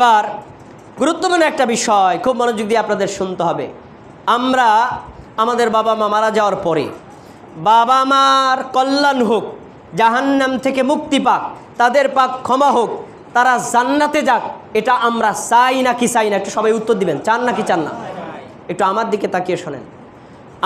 এবার গুরুত্বপূর্ণ একটা বিষয় খুব মনোযোগ দিয়ে আপনাদের শুনতে হবে। আমরা আমাদের বাবা মা মারা যাওয়ার পরে বাবা মার কল্যাণ হোক, জাহান্নাম থেকে মুক্তি পাক, তাদের পাক ক্ষমা হোক, তারা জান্নাতে যাক, এটা আমরা চাই না কি চাই না? একটু সবাই উত্তর দিবেন, চান না কি চান না? একটু আমার দিকে তাকিয়ে শোনেন।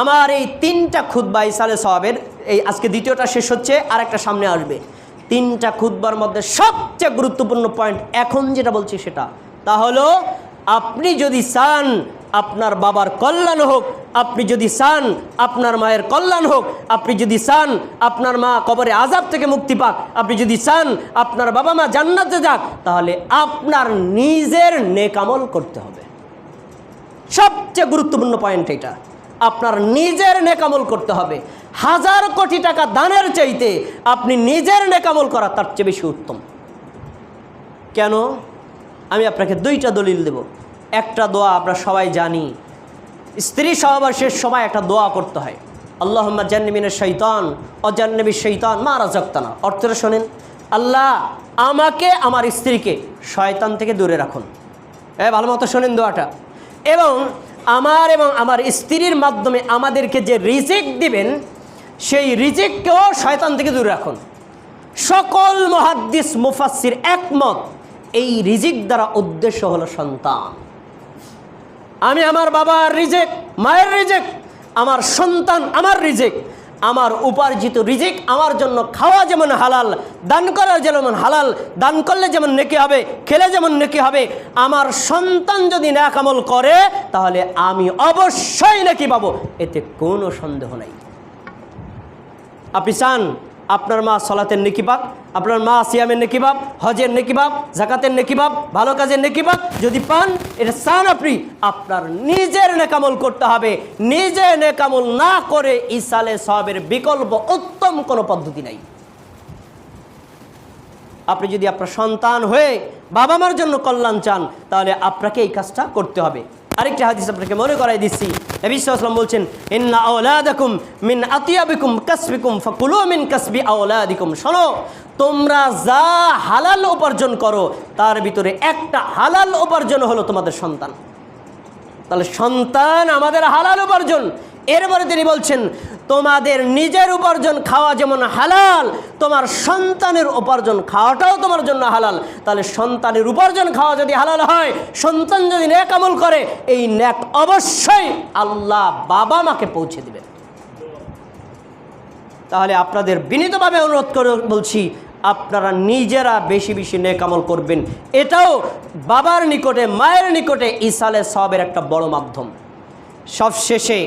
আমার এই তিনটা খুদ্া ইসালে সবের এই আজকে দ্বিতীয়টা শেষ হচ্ছে আর একটা সামনে আসবে। তিনটা খুদ্বার মধ্যে সবচেয়ে গুরুত্বপূর্ণ পয়েন্ট এখন যেটা বলছি সেটা। তা হলো, আপনি যদি চান আপনার বাবার কল্যাণ হোক, আপনি যদি চান আপনার মায়ের কল্যাণ হোক, আপনি যদি চান আপনার মা কবরে আজাব থেকে মুক্তি পাক, আপনি যদি চান আপনার বাবা মা জান্নাতে যাক, তাহলে আপনার নিজের নেকামল করতে হবে। সবচেয়ে গুরুত্বপূর্ণ পয়েন্ট এটা। আপনার নিজের নেকামল করতে হবে। হাজার কোটি টাকা দানের চাইতে আপনি নিজের নেকামল করা তার চেয়ে বেশি উত্তম। কেন? আমি আপনাকে দুইটা দলিল দেব। একটা দোয়া আমরা সবাই জানি, স্ত্রী সহবাসের সময় একটা দোয়া করতে হয়। আল্লাহ জান্নবিনের শৈতান অজান্নবী শৈতান মা রাজক্তানা। অর্থটা শোনেন, আল্লাহ আমাকে আমার স্ত্রীকে শয়তান থেকে দূরে রাখুন। এ, ভালো মতো শোনেন দোয়াটা। এবং আমার এবং আমার স্ত্রীর মাধ্যমে আমাদেরকে যে রিজিক দিবেন, সেই রিজিককেও শয়তান থেকে দূরে রাখুন। সকল মহাদ্দিস মুফাসির একমত, এই রিজিক দ্বারা উদ্দেশ্য হলো সন্তান। আমি আমার বাবার রিজেক, মায়ের রিজেক, আমার সন্তান আমার রিজেক আমার উপার্জিত রিজিক আমার জন্য খাওয়া যেমন হালাল, দান করা যেমন হালাল, দান করলে যেমন নেকি হবে, খেলে যেমন নেকি হবে, আমার সন্তান যদি ন্যাকামল করে, তাহলে আমি অবশ্যই নাকি পাবো। এতে কোনো সন্দেহ নাই। আপনি চান আপনার মা সলাতের নেকিবাব আপনার মা সিয়ামের নেকিবাব হজের নেকিবাব জাকাতের নেকিবাব ভালো কাজের নেকিবাব যদি পান এটা চান আপনি আপনার নিজের নেকামল করতে হবে। নিজে নেকামল না করে ইসালে সবের বিকল্প উত্তম কোনো পদ্ধতি নাই। আপনি যদি আপনার সন্তান হয়ে বাবা মার জন্য কল্যাণ চান, তাহলে আপনাকে এই কাজটা করতে হবে। আরেকটা হাদিস আপনাকে মনে করাই দিচ্ছি। নবী সাল্লাম বলছেন, ইন্না আওলাদাকুম মিন আতিয়াবিকুম কাসবিকুম ফাকুলু মিন কাসবি আওলাদিকুম। শোনো, তোমরা যা হালাল উপার্জন করো, তার ভিতরে একটা হালাল উপার্জন হলো তোমাদের সন্তান। তাহলে সন্তান আমাদের হালাল উপার্জন। এরপরে তিনি বলছেন তোমাদের নিজের উপার্জন খাওয়া যেমন হালাল, তোমার সন্তানের উপার্জন খাওয়াটাও তোমার জন্য হালাল। তাহলে সন্তানের উপার্জন খাওয়া যদি হালাল হয়, সন্তান যদি ন্যাক আমল করে, এই ন্যাক অবশ্যই আল্লাহ বাবা মাকে পৌঁছে দেবে। তাহলে আপনাদের বিনীতভাবে অনুরোধ করে বলছি, আপনারা নিজেরা বেশি বেশি নেকামল করবেন। এটাও বাবার নিকটে, মায়ের নিকটে ইসালে সবের একটা বড় মাধ্যম। সবশেষে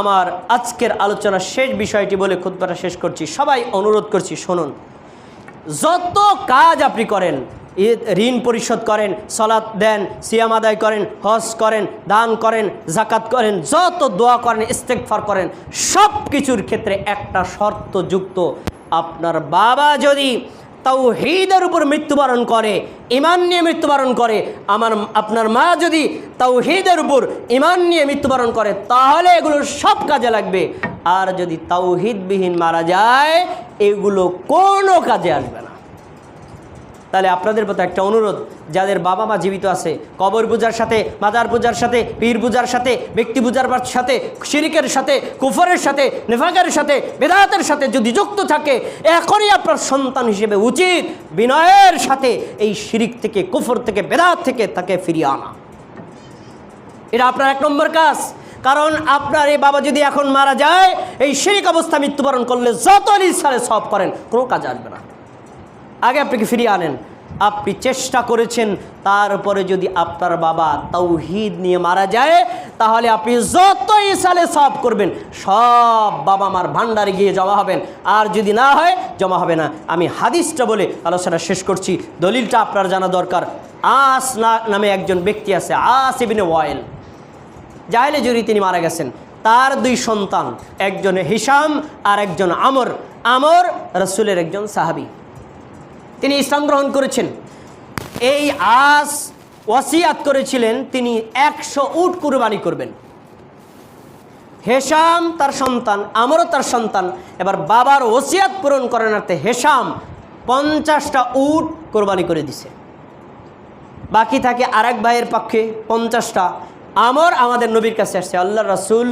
আমার আজকের আলোচনার শেষ বিষয়টি বলে খুদ্বাটা শেষ করছি। সবাই অনুরোধ করছি, শুনুন। যত কাজ আপনি করেন ঋণ পরিশোধ করেন সলাৎ দেন, সিয়াম আদায় করেন, হজ করেন, দান করেন জাকাত করেন, যত দোয়া করেন ইস্তেকফার করেন সব কিছুর ক্ষেত্রে একটা শর্ত যুক্ত আপনার বাবা যদি তাওহীদের উপর মৃত্যুবরণ করে ইমান নিয়ে মৃত্যুবরণ করে। আমার, আপনার মা যদি তাও হিদের উপর ইমান নিয়ে মৃত্যুবরণ করে, তাহলে এগুলো সব কাজে লাগবে। আর যদি তাওহিদবিহীন মারা যায়, এগুলো কোনো কাজে আসবে না। তাহলে আপনাদের প্রতি একটা অনুরোধ, যাদের বাবা মা জীবিত আছে, কবর পূজার সাথে মাদার পূজার সাথে, পীর পূজার সাথে, ব্যক্তি পূজার সাথে, শিরিকের সাথে, কুফরের সাথে, নেফাকের সাথে বেদাতের সাথে যদি যুক্ত থাকে, এখনই আপনার সন্তান হিসেবে উচিত বিনয়ের সাথে এই শিরিক থেকে, কুফর থেকে বেদাত থেকে তাকে ফিরিয়ে আনা। এটা আপনার এক নম্বর কাজ। কারণ আপনার এই বাবা যদি এখন মারা যায়, এই শিরিক অবস্থা মৃত্যুবরণ করলে যত সারে সব করেন, কোনো কাজ আসবে না। আগে আপনাকে ফিরিয়ে আনেন। আপনি চেষ্টা করেছেন, তারপরে যদি আপনার বাবা তৌহিদ নিয়ে মারা যায়, তাহলে আপনি যতই সালে সব করবেন, সব বাবা মার ভান্ডারে গিয়ে জমা হবেন। আর যদি না হয়, জমা হবে না। আমি হাদিসটা বলে আলোচনা শেষ করছি। দলিলটা আপনার জানা দরকার। আস না নামে একজন ব্যক্তি আছে, আস ইবিনে ওয়াইল। জাহেলে জুরি তিনি মারা গেছেন। তার দুই সন্তান, একজন হিসাম আর একজন আমর। আমর রসুলের একজন সাহাবি। তিনি ইসলাম গ্রহণ করেছেন। এই আস ওয়াসিয়াত করেছিলেন, তিনি একশো উট কুরবানি করবেন। হেসাম তার সন্তান, আমারও তার সন্তান। এবার বাবার ওসিয়াত পূরণ করার হেসাম পঞ্চাশটা উট কোরবানি করে দিছে। বাকি থাকে আরেক ভাইয়ের পক্ষে পঞ্চাশটা। আমর আমাদের নবীর কাছে আসছে আল্লাহ রাসূল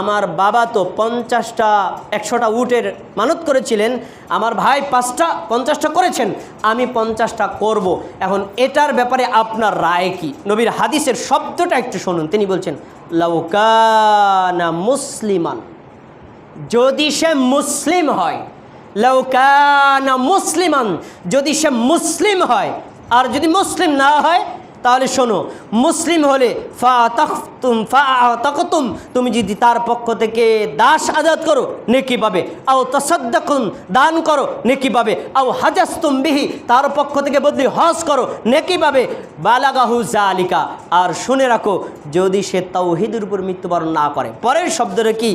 আমার বাবা তো পঞ্চাশটা, একশোটা উটের মানত করেছিলেন, আমার ভাই পাঁচটা, পঞ্চাশটা করেছেন, আমি পঞ্চাশটা করব। এখন এটার ব্যাপারে আপনার রায় কি নবীর হাদিসের শব্দটা একটু শুনুন, তিনি বলছেন লাউকানা মুসলিমান, যদি সে মুসলিম হয় লৌকানা মুসলিমান, যদি সে মুসলিম হয়, আর যদি মুসলিম না হয় তাহলে শোনো, মুসলিম হলে ফা তখতুম ফা তকতুম তুমি যদি তার পক্ষ থেকে দাস আজাদ করো, নেকি পাবে। আও তসদ্দাকুন, দান করো, নেকি পাবে। আও হাজাস্তুম বিহি, তার পক্ষ থেকে বদলি হজ করো, নেকি পাবে। বালাগাহু জালিকা, আর শুনে রাখো, যদি সে তাওহিদের উপর মৃত্যুবরণ না করে। পরের শব্দটা কি?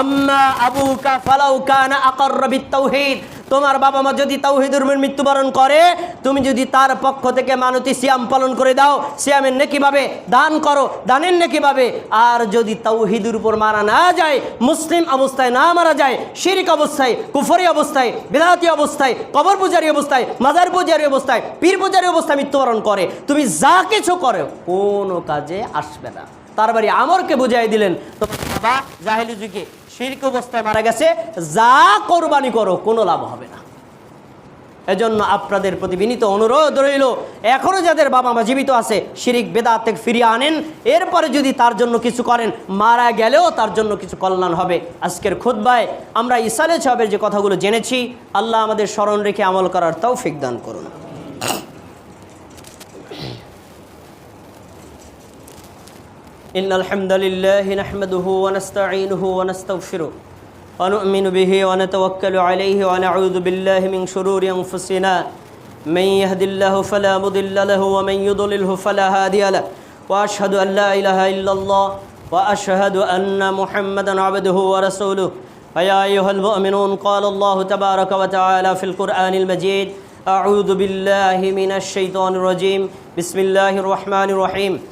আম্মা আবুকা ফালাউকা না আকর তাওহিদ। তোমার বাবা মা যদি তাওহিদের উপর মৃত্যুবরণ করে, তুমি যদি তার পক্ষ থেকে মানতি সিয়াম পালন করে দাও, সিয়ামের নেকি পাবে দান করো, দানের নেকি পাবে আর যদি তাওহিদের উপর মারা না যায়, মুসলিম অবস্থায় না মারা যায়, শিরিক অবস্থায়, কুফরি অবস্থায় বেদাতি অবস্থায়, কবর পূজারি অবস্থায়, মাজার পূজারি অবস্থায়, পীর পূজারি অবস্থায় মৃত্যুবরণ করে, তুমি যা কিছু করো, কোনো কাজে আসবে না। তার বাড়ি আমরকে বুঝাই দিলেন, তোমার বাবা জাহেলি যুগে শিরক অবস্থায় মারা গেছে, যা কোরবানি করো, কোনো লাভ হবে না। এজন্য আপনাদের প্রতি বিনীত অনুরোধ রইল এখনও যাদের বাবা মা জীবিত আছে, শিরিক বেদাত থেকে ফিরিয়ে আনেন, এরপরে যদি তার জন্য কিছু করেন, মারা গেলেও তার জন্য কিছু কল্যাণ হবে। আজকের খুদ্বায় আমরা ইসালে সাহেবের যে কথাগুলো জেনেছি, আল্লাহ আমাদের স্মরণ রেখে আমল করার তৌফিক দান করুন। إن الحمد لله نحمده ونستعينه ونستغفره ونؤمن به ونتوكل عليه ونعوذ بالله من شرور أنفسنا. من يهد الله فلا مضل له ومن يضلله فلا هادي له. وأشهد أن لا إله إلا الله وأشهد أن محمدا عبده ورسوله. فيا أيها المؤمنون قال الله تبارك وتعالى في القرآن المجيد أعوذ بالله من الشيطان الرجيم. بسم الله الرحمن الرحيم.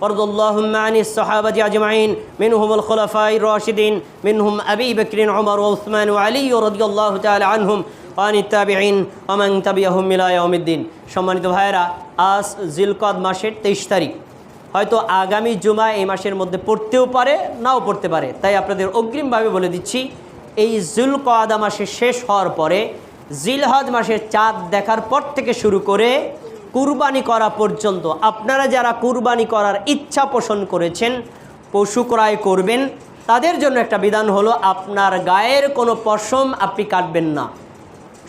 وارض اللهم عن الصحابة أجمعين منهم الخلفاء الراشدين منهم أبي بكر عمر وعثمان وعلي رضي الله تعالى عنهم وعن التابعين ومن تبعهم إلى يوم الدين সম্মানিত ভাইরা আজ জিলকদ মাসের তেইশ তারিখ হয়তো আগামী জুমা এই মাসের মধ্যে পড়তেও পারে নাও পড়তে পারে তাই আপনাদের অগ্রিমভাবে বলে দিচ্ছি এই জুলকদা মাসের শেষ হওয়ার পরে জিলহজ মাসের চাঁদ দেখার পর থেকে শুরু করে কুরবানি করা পর্যন্ত আপনারা যারা কুরবানি করার ইচ্ছা পোষণ করেছেন, পশু ক্রয় করবেন, তাদের জন্য একটা বিধান হলো আপনার গায়ের কোনো পশম আপনি কাটবেন না।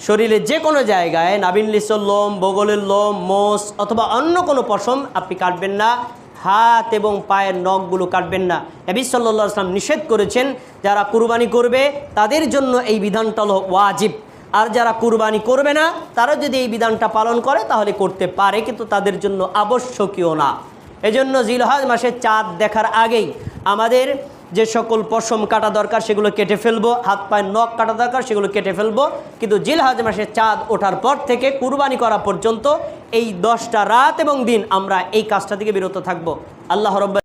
শরীরে যে কোনো জায়গায় নাবিন নাবিনলিসর লোম, বগলের লোম, মোষ অথবা অন্য কোনো পশম আপনি কাটবেন না, হাত এবং পায়ের নখগুলো কাটবেন না। নবী সাল্লা আসলাম নিষেধ করেছেন, যারা কুরবানি করবে, তাদের জন্য এই বিধানটা হলো ওয়াজিব। আর যারা কুরবানি করবে না, তারা যদি এই বিধানটা পালন করে, তাহলে করতে পারে, কিন্তু তাদের জন্য আবশ্যকীয় না। এজন্য জিলহাজ মাসে চাঁদ দেখার আগেই আমাদের যে সকল পশম কাটা দরকার, সেগুলো কেটে ফেলব, হাত পায়ের নখ কাটা দরকার, সেগুলো কেটে ফেলব। কিন্তু জিলহাজ মাসে চাঁদ ওঠার পর থেকে, কুরবানি করা পর্যন্ত এই দশটা রাত এবং দিন আমরা এই কাজটা থেকে বিরত থাকব। আল্লাহ রব্বা